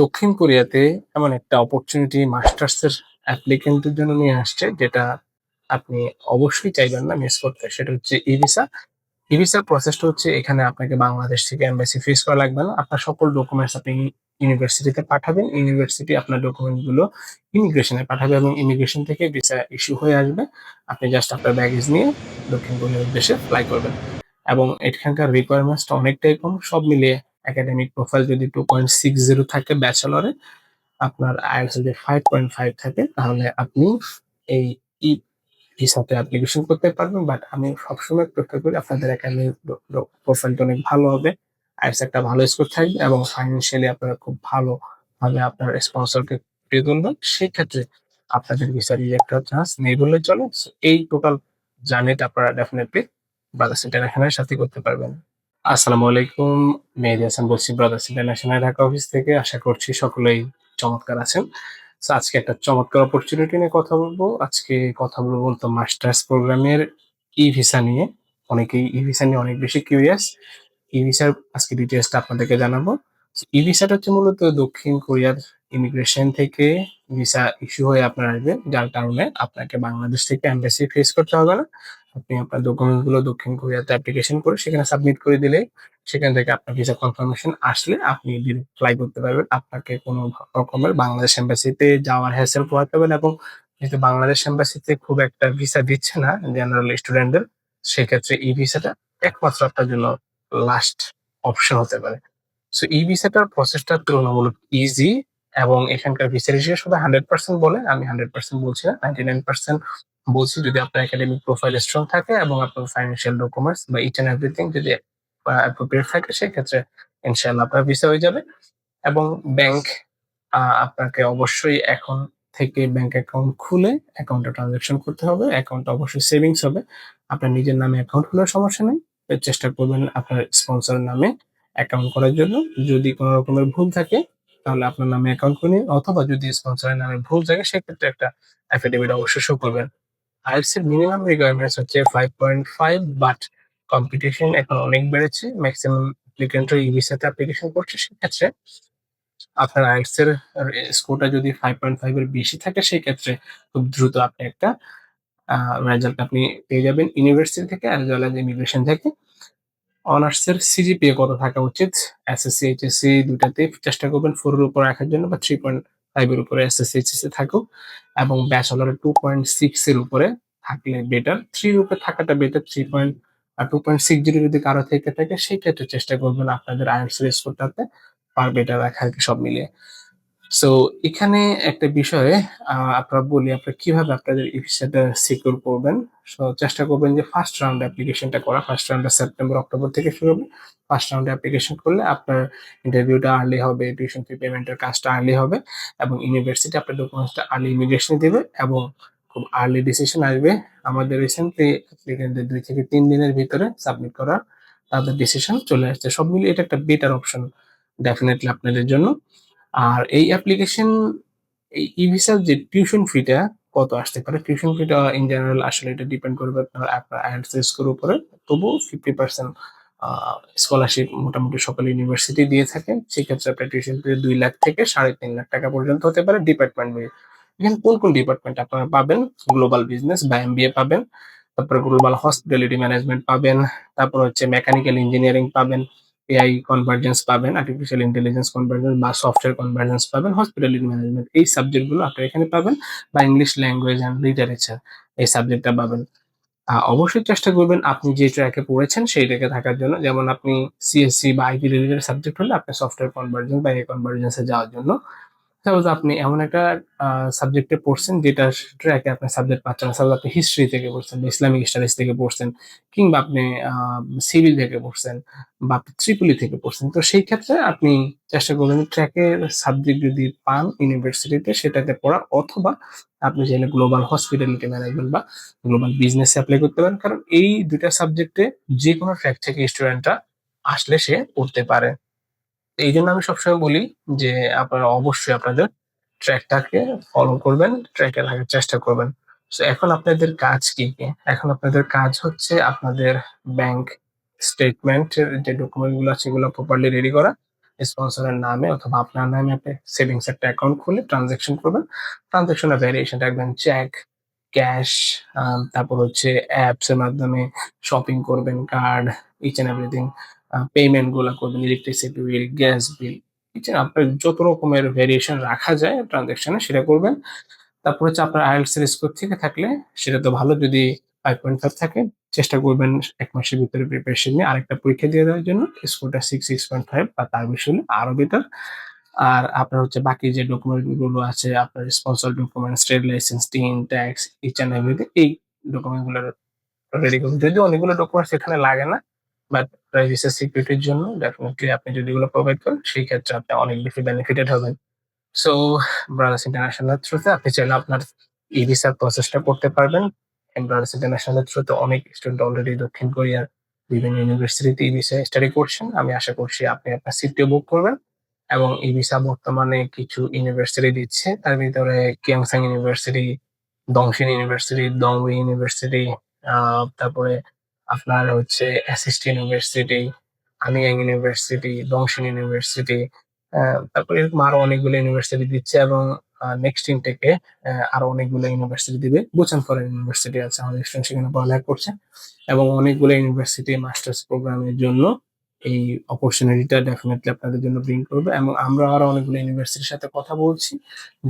দক্ষিণ কোরিয়াতে এমন একটা অপরচুনিটি মাস্টার্সের অ্যাপ্লিকেন্টের জন্য নিয়ে আসছে, যেটা আপনি অবশ্যই চাইবেন না মিস করতে। সেটা হচ্ছে ই ভিসা ই ভিসার প্রসেসটা হচ্ছে এখানে আপনাকে বাংলাদেশ থেকে এমবাসি ফেস করা লাগবে না। আপনার সকল ডকুমেন্টস আপনি ইউনিভার্সিটিতে পাঠাবেন। ইউনিভার্সিটি আপনার ডকুমেন্টগুলো ইমিগ্রেশনে পাঠাবে এবং ইমিগ্রেশন থেকে ভিসা ইস্যু হয়ে আসবে। আপনি জাস্ট আপনার ব্যাগেজ নিয়ে দক্ষিণ কোরিয়ার উদ্দেশ্যে ফ্লাই করবেন। এবং এখানকার রিকোয়ারমেন্টসটা অনেকটাই কম। সব মিলিয়ে একাডেমিক প্রোফাইল যদি টু পয়েন্ট সিক্স জিরো থাকে ব্যাচেলরে আপনার আইএলস যদি ফাইভ পয়েন্ট ফাইভ থাকে, তাহলে আপনি এই ই ভিসাতে অ্যাপ্লিকেশন করতে পারবেন বাট আমি সবসময় প্রেফার করি আপনাদের একাডেমিক প্রোফাইলটা অনেক ভালো হবে। আইএলস একটা ভালো স্কোর থাকবে এবং ফাইন্যান্সিয়ালি আপনারা খুব ভালো ভাবে আপনার স্পন্সরকে পেয়ে তুলবেন। সেই ক্ষেত্রে আপনাদের ভিসা রিজেক্ট হওয়ার চান্স নেই বললে চলে। এই টোটাল জার্নিটা আপনারা ডেফিনেটলি ব্রাদার্স ইন্টারন্যাশনালের সাথে করতে পারবেন। আসসালামু আলাইকুম, মেহেদি হাসান বলছি ব্রাদার্স ইন্টারন্যাশনাল ঢাকা অফিস থেকে। আশা করছি সকলেই চমৎকার আছেন। আজকে একটা চমৎকার অপরচুনিটি নিয়ে কথা বলব। আজকে কথা বলব তো মাস্টার্স প্রোগ্রামের ই ভিসা নিয়ে। অনেকেই ই ভিসা নিয়ে অনেক বেশি কিউরিয়াস ই ভিসার আজকে ডিটেলসটা আপনাদেরকে জানাব। ই ভিসাটা হচ্ছে মূলত দক্ষিণ কোরিয়ার ইমিগ্রেশন থেকে ভিসা ইস্যু হয়ে আপনার আসবে যার কারণে আপনাকে বাংলাদেশ থেকে এম্বাসি ফেস করতে হবে না। আপনি আপনার ডকুমেন্টগুলো দক্ষিণ কোরিয়াতে অ্যাপ্লিকেশন করে সেখানে সাবমিট করে দিলে সেখান থেকে আপনার ভিসা কনফার্মেশন আসলে আপনি ডিরেক্ট ফ্লাই করতে পারবেন। আপনাকে কোনো রকমের বাংলাদেশ এম্বাসিতে যাওয়ার হ্যাসেল পোহাতে হবে এবং যেহেতু বাংলাদেশ এম্বাসিতে খুব একটা ভিসা দিচ্ছে না জেনারেল স্টুডেন্টদের সেক্ষেত্রে এই ভিসাটা একমাত্র আপনার জন্য লাস্ট অপশন হতে পারে। সো এই ভিসাটার প্রসেসটা তুলনামূলক ইজি এবং এখানকার ভিসা রেশিও শুধু হান্ড্রেড পার্সেন্ট বলে, আমি হান্ড্রেড পার্সেন্ট বলছি না নাইনটি নাইন পার্সেন্ট বলছি যদি আপনার একাডেমিক প্রোফাইল স্ট্রং থাকে এবং আপনার ফাইন্যান্সিয়াল ডকুমেন্টস বা ইচ অ্যান্ড এভরিথিং যদি অ্যাপ্রোপ্রিয়েট থাকে, সেক্ষেত্রে ইনশাল্লাহ আপনার ভিসা হয়ে যাবে। এবং ব্যাংক আপনাকে অবশ্যই এখন থেকে ব্যাংক অ্যাকাউন্ট খুলে অ্যাকাউন্টে ট্রানজাকশন করতে হবে। অ্যাকাউন্ট অবশ্যই সেভিংস হবে। আপনার নিজের নামে অ্যাকাউন্ট খোলার সমস্যা নেই। চেষ্টা করবেন আপনার স্পন্সর নামে অ্যাকাউন্ট করার জন্য। যদি কোনো রকমের ভুল থাকে, তাহলে আপনার নামে অ্যাকাউন্ট নিন। অথবা যদি স্পন্সরের নামে ভুল থাকে, সেক্ষেত্রে একটা অ্যাফিডেভিট অবশ্যই শো করবেন। আইএলস এর মিনিমাম রিকোয়ারমেন্টস হচ্ছে five point five but competition এখন অনেক বেড়েছে ম্যাক্সিমাম অ্যাপ্লিকেন্টরা ইভিসাতে অ্যাপ্লিকেশন করছে, সেক্ষেত্রে আপনার আইএলস এর স্কোরটা যদি ফাইভ পয়েন্ট ফাইভ এর বেশি থাকে সেই ক্ষেত্রে খুব দ্রুত আপনি একটা রেজাল্ট আপনি পেয়ে যাবেন। ইউনিভার্সিটি থেকে অ্যাজ ওয়েল অ্যাজ ইমিগ্রেশন থেকে অনার্সের সিজিপিএ কত থাকা উচিত? এসএসসি এইচএসসি দুটাতে চেষ্টা করবেন ফোর এর উপর রাখার জন্য, বা থ্রি পয়েন্ট ফাইভ এর উপরে এসএসসি এইচএসসি থাকুক এবং ব্যাচেলরের টু পয়েন্ট সিক্স এর উপরে থাকলে বেটার থ্রির উপরে থাকাটা better three point two point six zero যদি কারও থেকে থাকে, সেই ক্ষেত্রে চেষ্টা করবেন আপনাদের আয়ার্স রেস স্কোরটাতে পার বেটার আর কি সব মিলিয়ে। সো এখানে একটা বিষয়ে আপনারা বলি আপনারা কীভাবে আপনাদের ভিসাটা সিকিউর করবেন। সো চেষ্টা করবেন যে ফার্স্ট রাউন্ড অ্যাপ্লিকেশনটা করা। ফার্স্ট রাউন্ডটা সেপ্টেম্বর অক্টোবর থেকে শুরু হবে। ফার্স্ট রাউন্ডে অ্যাপ্লিকেশন করলে আপনার ইন্টারভিউটা আর্লি হবে টিউশন ফি পেমেন্টের কাজটা আর্লি হবে এবং ইউনিভার্সিটি আপনার ডকুমেন্টসটা আর্লি ইমিগ্রেশন দেবে এবং খুব আর্লি ডিসিশন আসবে। আমাদের রিসেন্টলি অ্যাপ্লিকেন্টদের দুই থেকে তিন দিনের ভিতরে সাবমিট করা তাদের ডিসিশন চলে আসছে। সব মিলিয়ে এটা একটা বেটার অপশন ডেফিনেটলি আপনাদের জন্য। আর এই অ্যাপ্লিকেশন এই ই ভিসার যে টিউশন ফিটা কত আসতে পারে? টিউশন ফিটা ইন জেনারেল আসলে এটা ডিপেন্ড করবে আপনার আপনার আইএলটিএস স্কোর উপরে। তবুও ফিফটি পার্সেন্ট স্কলারশিপ মোটামুটি সকল ইউনিভার্সিটি দিয়ে থাকে। সেক্ষেত্রে আপনার টিউশন ফি দুই লাখ থেকে সাড়ে তিন লাখ টাকা পর্যন্ত হতে পারে ডিপার্টমেন্ট এখানে কোন কোন ডিপার্টমেন্ট আপনারা পাবেন? গ্লোবাল বিজনেস বা এমবিএ পাবেন। তারপরে গ্লোবাল হসপিটালিটি ম্যানেজমেন্ট পাবেন। তারপর হচ্ছে মেকানিক্যাল ইঞ্জিনিয়ারিং পাবেন। এআই কনভার্জেন্স পাবেন আর্টিফিশিয়াল ইন্টেলিজেন্স কনভার্জেন্স বা সফটওয়্যার কনভার্জেন্স পাবেন হসপিটালিটি ম্যানেজমেন্ট এই সাবজেক্টগুলো আপনারা এখানে পাবেন বা ইংলিশ ল্যাঙ্গুয়েজ অ্যান্ড লিটারেচার এই সাবজেক্টটা পাবেন। অবশ্যই চেষ্টা করবেন আপনি যে ট্র্যাকে পড়েছেন সেই ট্র্যাকে থাকার জন্য। যেমন আপনি সিএসসি বা আইটি রিলেটেড সাবজেক্ট হলে আপনি সফটওয়্যার কনভার্জেন্স বা এ কনভার্জেন্সে যাওয়ার জন্য সাপোজ আপনি এমন একটা সাবজেক্টে পড়ছেন যেটা ট্র্যাকে আপনি সাবজেক্ট পাচ্ছেন না। সাপোজ আপনি হিস্ট্রি থেকে পড়ছেন ইসলামিক স্টাডিজ থেকে পড়ছেন কিংবা আপনি সিভিল থেকে পড়ছেন বা আপনি ত্রিপুলি থেকে পড়ছেন। তো সেই ক্ষেত্রে আপনি চেষ্টা করবেন ট্র্যাকের সাবজেক্ট যদি পান ইউনিভার্সিটিতে সেটাতে পড়ার অথবা আপনি চাইলে গ্লোবাল হসপিটালিটি ম্যানেজমেন্ট বা গ্লোবাল বিজনেসে অ্যাপ্লাই করতে পারেন। কারণ এই দুইটা সাবজেক্টে যে কোনো ট্র্যাক থেকে স্টুডেন্টরা আসলে সে পড়তে পারে। এই জন্য আমি সবসময় বলি যে আপনারা অবশ্যই আপনাদের ট্র্যাকটাকে ফলো করবেন, ট্র্যাকে থাকার চেষ্টা করবেন। তো এখন আপনাদের কাজ কি কি? এখন আপনাদের কাজ হচ্ছে আপনাদের ব্যাংক স্টেটমেন্টের যে ডকুমেন্টগুলো আছে সেগুলো প্রপারলি রেডি করা। স্পন্সরের নামে অথবা আপনার নামে আপনি সেভিংস একটা অ্যাকাউন্ট খুলে ট্রানজ্যাকশন করবেন। ট্রানজ্যাকশনের ভ্যারিয়েশন রাখবেন চেক ক্যাশ তারপর হচ্ছে অ্যাপস এর মাধ্যমে শপিং করবেন কার্ড ইচ এন্ড এভরিথিং পেমেন্টগুলা করবেন electricity bill gas bill and আপনার যত রকমের ভেরিয়েশন রাখা যায় ট্রানজ্যাকশনে সেটা করবেন। তারপর হচ্ছে আপনার আইএলটিএস এর স্কোর থেকে থাকলে সেটা তো ভালো, যদি ফাইভ পয়েন্ট ফাইভ থাকে, চেষ্টা করবেন এক মাসের ভিতরে প্রিপারেশন নিয়ে আরেকটা পরীক্ষা দিয়ে দেওয়ার জন্য। স্কোরটা সিক্স সিক্স পয়েন্ট ফাইভ বা তার বেশি হলে আরও বেটার আর আপনার হচ্ছে বাকি যে ডকুমেন্টগুলো আছে, আপনার sponsor documents state licence TIN tax each everything এই ডকুমেন্টগুলো রেডি করুন। যদিও অনেকগুলো ডকুমেন্টস এখানে লাগে না বাট প্রাইভেসি সিকিউরিটির জন্য ডেফিনেটলি আপনি যদি এগুলো প্রোভাইড করেন, সেই ক্ষেত্রে আপনি অনেক বেশি বেনিফিটেড হবেন। সো ব্রাদার্স ইন্টারন্যাশনাল থ্রুতে আপনি চাইলে আপনার ই ভিসার প্রসেসটা করতে পারবেন। ব্রাদার্স ইন্টারন্যাশনাল থ্রুতে অনেক স্টুডেন্ট অলরেডি দক্ষিণ কোরিয়ার বিভিন্ন ইউনিভার্সিটিতে ই ভিসা স্টাডি করছেন। আমি আশা করছি আপনি আপনার সিটটিও বুক করবেন। এবং ই ভিসা বর্তমানে কিছু ইউনিভার্সিটি দিচ্ছে। তার ভিতরে Gyeongsang university Dongshin university Dongeui university তারপরে আপনার হচ্ছে অ্যাসিস্ট ইউনিভার্সিটি আমিয়াং ইউনিভার্সিটি দংশিন ইউনিভার্সিটি তারপরে এরকম আরও অনেকগুলো ইউনিভার্সিটি দিচ্ছে এবং নেক্সট ইন ইনটেকে আরও অনেকগুলো ইউনিভার্সিটি দিবে। বুচান ফরেন ইউনিভার্সিটি আছে, আমাদের স্টুডেন্ট সেখানে পড়ালেখা করছে এবং অনেকগুলো ইউনিভার্সিটি মাস্টার্স প্রোগ্রামের জন্য এই অপরচুনিটিটা ডেফিনেটলি আপনাদের জন্য ব্রিং করবে এবং আমরা আরও অনেকগুলো ইউনিভার্সিটির সাথে কথা বলছি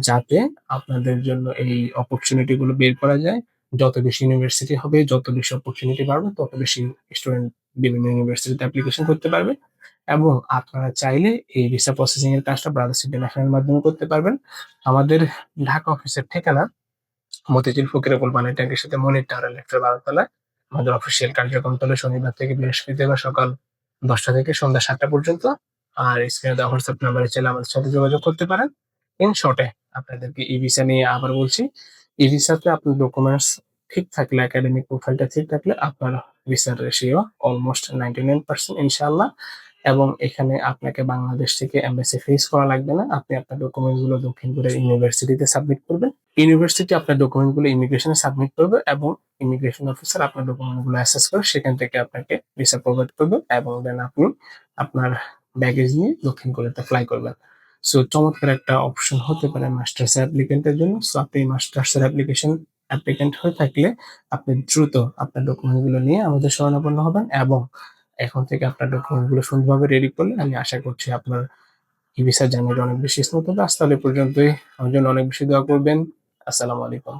যাতে আপনাদের জন্য এই অপরচুনিটি গুলো বের করা যায়। যত বেশি ইউনিভার্সিটি হবে, যত বেশি অপরচুনিটি বাড়বে, তত বেশি স্টুডেন্ট বিভিন্ন ইউনিভার্সিটিতে অ্যাপ্লিকেশন করতে পারবে। এবং আপনারা চাইলে এই ভিসা প্রসেসিং এর কাজটা ব্রাদার্স ইন্টারন্যাশনাল মাধ্যমে করতে পারবেন। আমাদের ঢাকা অফিসের ঠিকানা মতিঝিল ফকিরাপুল পানি ট্যাঙ্কের সাথে মনির টাওয়ার ইলেকট্রিক বারোতলায়। আমাদের অফিসিয়াল কার্যক্রম চলে শনিবার থেকে বৃহস্পতিবার সকাল দশটা থেকে সন্ধ্যা সাতটা পর্যন্ত। আর স্ক্রিনে দেওয়া হোয়াটসঅ্যাপ নাম্বারে চাইলে আমাদের সাথে যোগাযোগ করতে পারেন। ইন শর্টে আপনাদেরকে ই ভিসা নিয়ে আবার বলছি ই ভিসাতে আপনার ডকুমেন্টস ঠিক থাকলে একাডেমিক প্রোফাইলটা ঠিক থাকলে আপনার ভিসার ratio almost ninety nine percent ইনশাল্লাহ এবং এখানে আপনাকে বাংলাদেশ থেকে এমবাসি ফেস করা লাগবে না। আপনি আপনার ডকুমেন্টগুলো দক্ষিণ কোরিয়ার ইউনিভার্সিটিতে সাবমিট করবেন। ইউনিভার্সিটি আপনার ডকুমেন্টগুলো ইমিগ্রেশনে সাবমিট করবে এবং ইমিগ্রেশন অফিসার আপনার ডকুমেন্টগুলো অ্যাসেস করে সেখান থেকে আপনাকে ভিসা প্রোভাইড করবে এবং দেন আপনি আপনার ব্যাগেজ নিয়ে দক্ষিণ কোরিয়াতে ফ্লাই করবেন। সো চমৎকার একটা অপশন হতে পারে মাস্টার্স অ্যাপ্লিকেন্টের জন্য। সো আপনি মাস্টার্স এর অ্যাপ্লিকেশন অ্যাপ্লিকেন্ট হয়ে থাকলে আপনি দ্রুত আপনার ডকুমেন্টগুলো নিয়ে আমাদের শরণাপন্ন হবেন এবং এখন থেকে আপনার ডকুমেন্টগুলো সুন্দরভাবে রেডি করলে আমি আশা করছি আপনার ই ভিসা অনেক বেশি স্মুথ হবে। আজ তাহলে পর্যন্তই। আমার জন্য অনেক বেশি দোয়া করবেন। আসসালামু আলাইকুম।